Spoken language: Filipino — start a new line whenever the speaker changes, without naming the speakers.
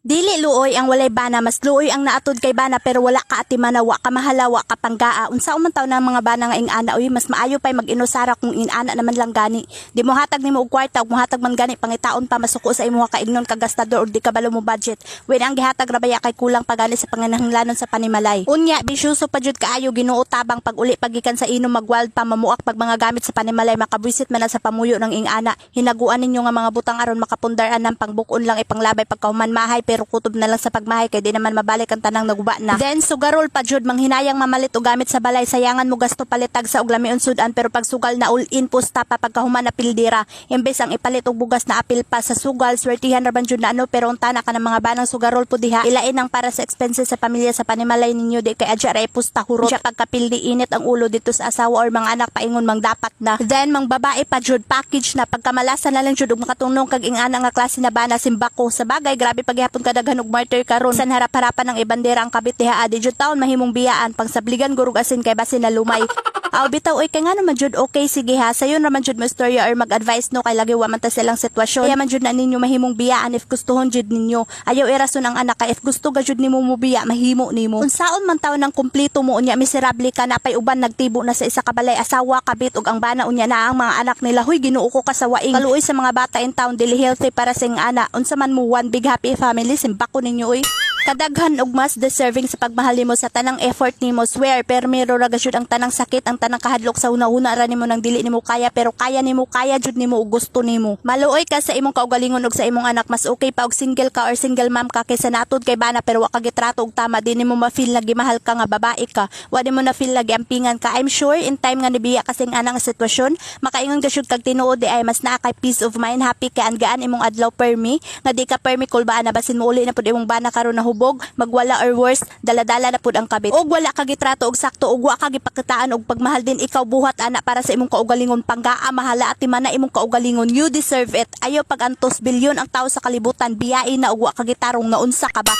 Dili luoy ang walay bana, mas luoy ang naatod kay bana pero wala ka atimana, wa ka mahalawa, wa ka panggaa. Unsa man taw ng mga bana nga ingana, uy mas maayo pay mag-inusara kung inana naman lang gani. Di mo hatag nimo og kwarta, ug mohatag man gani pangitaon pa masuko sa imo ka ignon ka gastador ug di ka balo mo budget. Wen ang gihatag ra baya kay kulang pagani sa panganahanglanon sa panimalay. Unya bisyoso pa jud kaayo Ginoo tabang pag uli pagikan sa inom magwald pa mamuak pag mga gamit sa panimalay makabwisit man sa pamuyo ng ingana. Hinaguan ninyo nga mga butang aron makapundaran ng pangbukon lang ipanglabay pagkahuman mahay pero kutob na lang sa pagmahay kay di naman mabalik ang tanang naguba na. Then sugarol pa jud manghinayang mamalit og gamit sa balay. Sayangan mo gasto palitag sa og lamiun sudan pero pag sugal na all in pusta pa pagkahuman na pildira. Imbes ang ipalit og bugas na apil pa sa sugal swertihan ra jud na ano pero unta na ka ng mga banang sugarol po diha. Ilain ang para sa expenses sa pamilya sa panimalay ninyo di kay adya ra pusta hurot. Siya pagkapildi init ang ulo dito sa asawa or mga anak paingon mang dapat na. Then mang babae pa jud package na pagkamalasan na lang jud og makatungnog kag ingana nga klase na bana simbako. Sa bagay grabe paghihapon kadaghan og martyr karon. Sa harap-harapan ng ibandera ang kabit diha adi jud? Taon mahimong biyaan pang sabligan gurug asin kay basin na lumay Aw bitaw oy kay nga naman jud okay sige ha? Sayo naman jud mo istorya or mag-advise no? Kay lagi wa man ta silang sitwasyon. Kaya man jud na ninyo mahimong biyaan if gustuhon jud ninyo. Ayaw irason ang anak ka. If gusto ga jud nimo mo biya mahimo nimo. Unsaon man taw nang kumpleto mo unya miserable ka na pay uban nagtibo na sa isa ka balay asawa kabit ug ang bana unya na ang mga anak nila huy ginuo ko ka sa waing. Kaluoy sa mga bata in town dili healthy para sa ana. Unsa man mo one big happy family simbako ninyo oy kadaghan og mas deserving sa pagmahal nimo sa tanang effort nimo. Swear pero mero ra gyud ang tanang sakit ang tanang kahadlok sa una-una ra nimo nang dili nimo kaya pero kaya nimo kaya jud nimo ug gusto nimo. Maluoy ka sa imong kaugalingon ug sa imong anak mas okay pa og single ka or single mom ka kaysa natud kay bana pero wa ka gitrato og tama. Di nimo ma-feel na gimahal ka nga babae ka. Wa nimo na feel na giampingan ka. I'm sure in time nga nibiya ka sing anang sitwasyon makaingon ka syud kag tinuod di ay mas naa kay peace of mind happy kay gaan imong adlaw permi. Nga di ka permi kul ba na basin mo uli na pud imong bana karon na hubog magwala or worse daladala na pud ang kabit. Og wala ka gitrato og sakto og wa ka gipakitaan og pagmahal din ikaw buhat ana para sa imong kaugalingon. Panggaa mahala at na imong kaugalingon. You deserve it. Ayo pag antos bilyon ang tao sa kalibutan biyain na og wa ka gitarong nga unsa ka ba